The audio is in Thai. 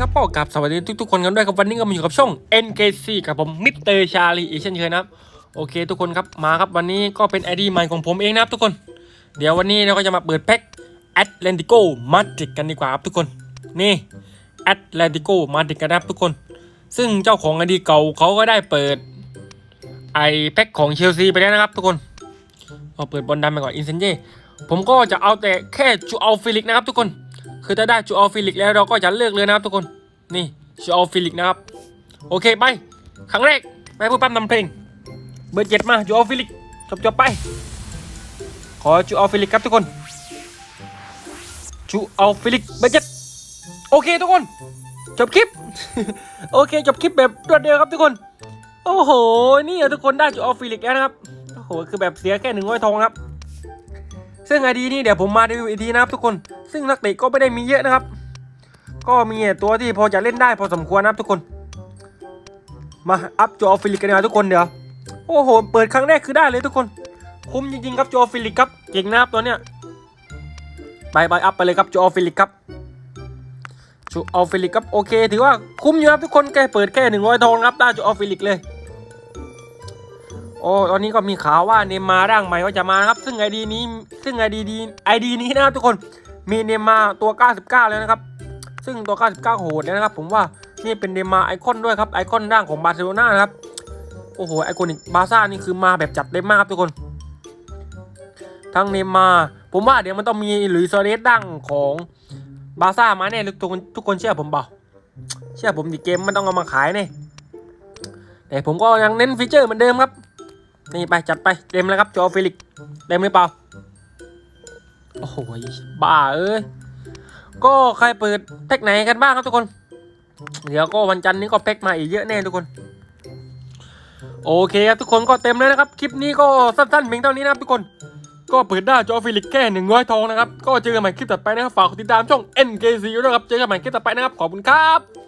ครับก็กลับสวัสดีทุกๆคนกันด้วยครับวันนี้ก็มาอยู่กับช่อง NKC กับผมมิสเตอร์ชาลีอีกเช่นเคยนะครับโอเคทุกคนครับมาครับวันนี้ก็เป็น ID ใหม่ของผมเองนะครับทุกคน เดี๋ยววันนี้เราก็จะมาเปิดแพ็ค Atlantico Madrid กันดีกว่าครับทุกคนนี่ Atlantico Madrid กันนะครับทุกคน ซึ่งเจ้าของ ID เก่าเขาก็ได้เปิดไอแพ็คของเชลซีไปแล้วนะครับทุกคนเอาเปิดบอลดำไปก่อนอินเซนเย่ผมก็จะเอาแต่แค่จูอัลฟิลิกนะครับทุกคน คือถ้าได้จูอัลฟิลิกแล้วเราก็จะเลือกเลยนะครับทุกคน นี่จูอัลฟิลิกนะครับ โอเคไป ครั้งแรกไปพูดปั๊มนำเพลง เบอร์เจ็ดมาจูอัลฟิลิกจบจบไป ขอจูอัลฟิลิกครับทุกคนจูอัลฟิลิกเบอร์เจ็ดโอเคทุกคน จบคลิป โอเคจบคลิปแบบรวดเดียวครับทุกคน โอ้โห นี่ทุกคนได้จูอัลฟิลิกแล้วนะครับ โอ้โห คือแบบเสียแค่หนึ่งร้อยทองครับ ซึ่งไอดีนี่เดี๋ยวผมมารีวิวอีกทีนะครับทุกคน ซึ่งนักเตะก็ไม่ได้มีเยอะนะครับ ก็มีตัวที่พอจะเล่นได้พอสมควรนะครับทุกคน มาอัพจอฟิลิกกันดีกว่าทุกคนเดี๋ยวโอ้โห เปิดครั้งแรกคือได้เลยทุกคน คุ้มจริงๆครับจอฟิลิกครับเก่งนะครับตัวเนี้ยไปไปอัพไปเลยครับจอฟิลิกครับจอฟิลิกครับโอเค ถือว่าคุ้มอยู่ครับทุกคนแค่เปิดแค่หนึ่งร้อยทองครับได้จอฟิลิกเลยโอ้ตอนนี้ก็มีข่าวว่าเนมาร่างใหม่ก็จะมาครับ ซึ่งไอดีนี้ซึ่งไอดีดีไอดีนี้นะครับทุกคน มีเนมาตัว 99แล้วนะครับ ซึ่งตัว 99 โหดเลยนะครับ ผมว่านี่เป็นเนมาไอคอนด้วยครับไอคอนร่างของบาร์เซโลนานะครับโอ้โหไอคอนิกบาซ่านี่คือมาแบบจัดเต็มมากครับทุกคน ทั้งเนมาผมว่าเดี๋ยวมันต้องมีหลุยส์ซเรสดั้งของบาซ่ามาแน่ทุกคนทุกคนเชื่อผมเปล่าเชื่อผมดิเกมมันต้องเอามาขายแน่แต่ผมก็ยังเน้นฟีเจอร์เหมือนเดิมครับนี่ไปจัดไปเต็มแล้วครับจอฟิลิกเต็มหรือเปล่า โอ้โหบ้าเอ้ย ก็ใครเปิดแพ็กไหนกันบ้างครับทุกคน เดี๋ยวก็วันจันทร์นี้ก็แพ็กมาอีกเยอะแน่ทุกคน โอเคครับทุกคนก็เต็มแล้วนะครับ คลิปนี้ก็สั้นๆเพียงเท่านี้นะครับทุกคน ก็เปิดได้จอฟิลิกแค่หนึ่งร้อยทองนะครับ ก็เจอกันใหม่คลิปต่อไปนะครับ ฝากติดตามช่อง NKC ด้วยนะครับ เจอกันใหม่คลิปต่อไปนะครับ ขอบคุณครับ